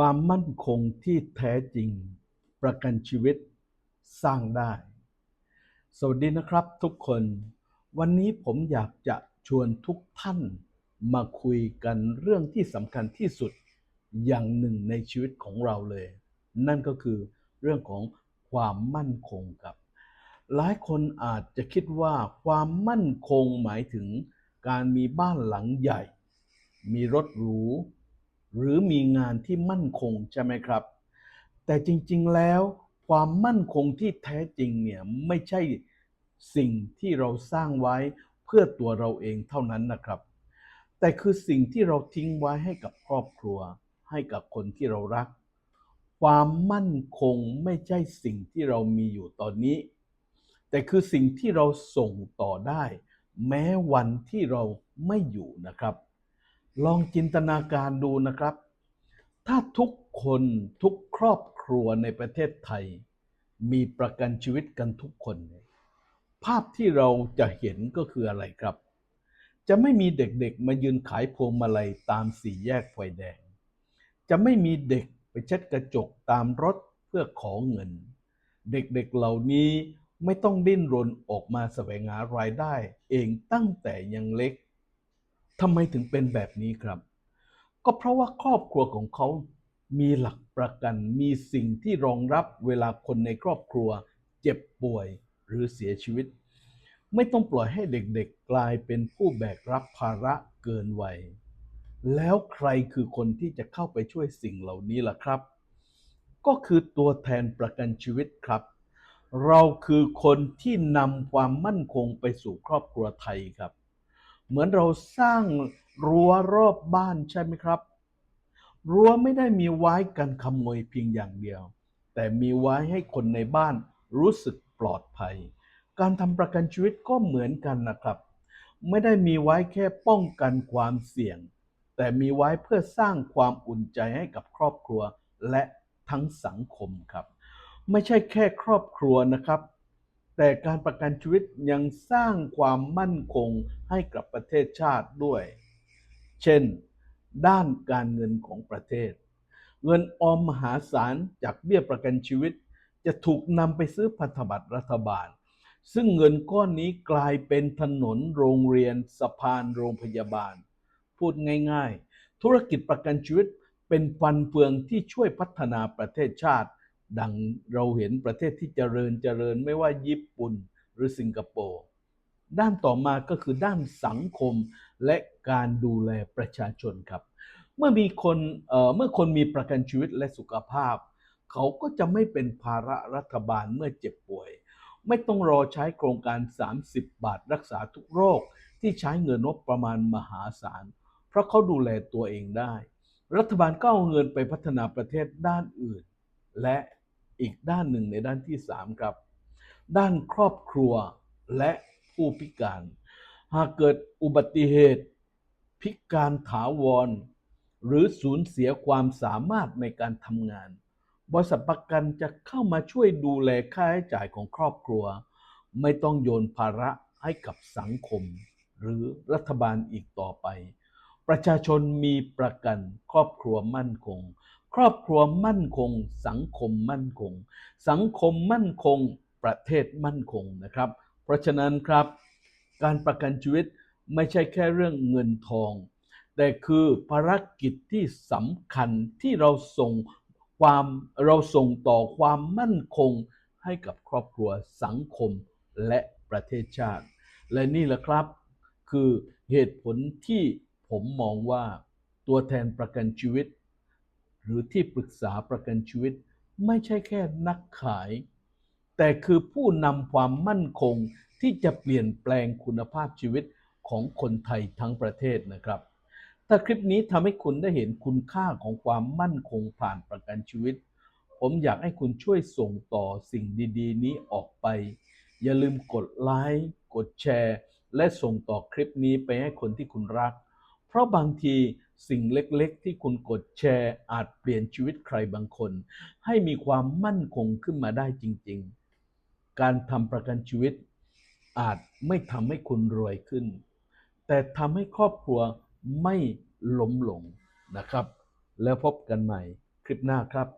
ความมั่นคงที่แท้จริง ประกันชีวิตสร้างได้ สวัสดีนะครับทุกคน วันนี้ผมอยากจะชวนทุกท่านมาคุยกันเรื่องที่สำคัญที่สุดอย่างหนึ่งในชีวิตของเราเลย นั่นก็คือเรื่องของความมั่นคงครับ หลายคนอาจจะคิดว่าความมั่นคงหมายถึงการมีบ้านหลังใหญ่ มีรถหรู หรือมีงานที่มั่นคงใช่ไหมครับ แต่จริงๆแล้วความมั่นคงที่แท้จริงเนี่ยไม่ใช่สิ่งที่เราสร้างไว้เพื่อตัวเราเองเท่านั้นนะครับ แต่คือสิ่งที่เราทิ้งไว้ให้กับครอบครัว ให้กับคนที่เรารัก ความมั่นคงไม่ใช่สิ่งที่เรามีอยู่ตอนนี้ แต่คือสิ่งที่เราส่งต่อได้ แม้วันที่เราไม่อยู่นะครับ ลองจินตนาการดูนะครับ ถ้าทุกคนทุกครอบครัวในประเทศไทย มีประกันชีวิตกันทุกคน ภาพที่เราจะเห็นก็คืออะไรครับ จะไม่มีเด็กๆมายืนขายพวงมาลัยตามสี่แยกไฟแดง จะไม่มีเด็กไปเช็ดกระจกตามรถเพื่อขอเงิน เด็กๆเหล่านี้ไม่ต้องดิ้นรนออกมาแสวงหารายได้เองตั้งแต่ยังเล็ก ทำไมถึงเป็นแบบนี้ครับ ก็เพราะว่าครอบครัวของเขา มีหลักประกัน มีสิ่งที่รองรับเวลาคนในครอบครัว เจ็บป่วยหรือเสียชีวิต ไม่ต้องปล่อยให้เด็กๆกลายเป็นผู้แบกรับภาระเกินวัย แล้วใครคือคนที่จะเข้าไปช่วยสิ่งเหล่านี้ล่ะครับ ก็คือตัวแทนประกันชีวิตครับ เราคือคนที่นำความมั่นคงไปสู่ครอบครัวไทยครับ เหมือนเราสร้างรั้วรอบบ้านใช่ไหมครับ รั้วไม่ได้มีไว้กันขโมยเพียงอย่างเดียว แต่มีไว้ให้คนในบ้านรู้สึกปลอดภัย การทำประกันชีวิตก็เหมือนกันนะครับ ไม่ได้มีไว้แค่ป้องกันความเสี่ยง แต่มีไว้เพื่อสร้างความอุ่นใจให้กับครอบครัวและทั้งสังคมครับ ไม่ใช่แค่ครอบครัวนะครับ แต่การประกันชีวิตยังสร้างความมั่นคงให้กับประเทศชาติด้วย เช่น ด้านการเงินของประเทศ เงินออมมหาศาลจากเบี้ยประกันชีวิต จะถูกนำไปซื้อพันธบัตรรัฐบาล ซึ่งเงินก้อนนี้กลายเป็นถนนโรงเรียนสะพานโรงพยาบาล พูดง่าย ๆ ธุรกิจประกันชีวิตเป็นฟันเฟืองที่ช่วยพัฒนาประเทศชาติ ดังเราเห็นประเทศที่เจริญเจริญไม่ว่าญี่ปุ่นหรือสิงคโปร์ด้านต่อมาก็คือด้านสังคมและการดูแลประชาชนครับ เมื่อมีคนเเมื่อคนมีประกันชีวิตและสุขภาพ เขาก็จะไม่เป็นภาระรัฐบาลเมื่อเจ็บป่วย ไม่ต้องรอใช้โครงการ 30 บาทรักษาทุกโรคที่ใช้เงินงบประมาณมหาศาล เพราะเขาดูแลตัวเองได้ รัฐบาลก็เอาเงินไปพัฒนาประเทศด้านอื่น และ อีกด้านหนึ่งในด้านที่ 3 ครับ ด้านครอบครัวและผู้พิการ หากเกิดอุบัติเหตุ พิการถาวร หรือสูญเสียความสามารถในการทำงาน บริษัทประกันจะเข้ามาช่วยดูแลค่าใช้จ่ายของครอบครัว ไม่ต้องโยนภาระให้กับสังคม หรือรัฐบาลอีกต่อไป ประชาชนมีประกันครอบครัวมั่นคง ครอบครัวมั่นคง สังคมมั่นคง สังคมมั่นคง ประเทศมั่นคงนะครับ เพราะฉะนั้นครับ การประกันชีวิตไม่ใช่แค่เรื่องเงินทอง แต่คือภารกิจที่สำคัญที่เราส่งความเราส่งต่อความมั่นคงให้กับครอบครัวสังคมและประเทศชาติ และนี่แหละครับ คือเหตุผลที่ผมมองว่าตัวแทนประกันชีวิต หรือที่ปรึกษาประกันชีวิต ไม่ใช่แค่นักขาย แต่คือผู้นำความมั่นคงที่จะเปลี่ยนแปลงคุณภาพชีวิตของคนไทยทั้งประเทศนะครับ ถ้าคลิปนี้ทำให้คุณได้เห็นคุณค่าของความมั่นคงผ่านประกันชีวิต ผมอยากให้คุณช่วยส่งต่อสิ่งดี ๆ นี้ออกไป อย่าลืมกดไลค์กดแชร์ และส่งต่อคลิปนี้ไปให้คนที่คุณรัก เพราะบางที สิ่งเล็กๆ ที่คุณกดแชร์อาจเปลี่ยนชีวิตใครบางคน ให้มีความมั่นคงขึ้นมาได้จริง ๆ การทำประกันชีวิต อาจไม่ทำให้คุณรวยขึ้น แต่ทำให้ครอบครัวไม่ล้มลงนะครับ แล้วพบกันใหม่คลิปหน้าครับ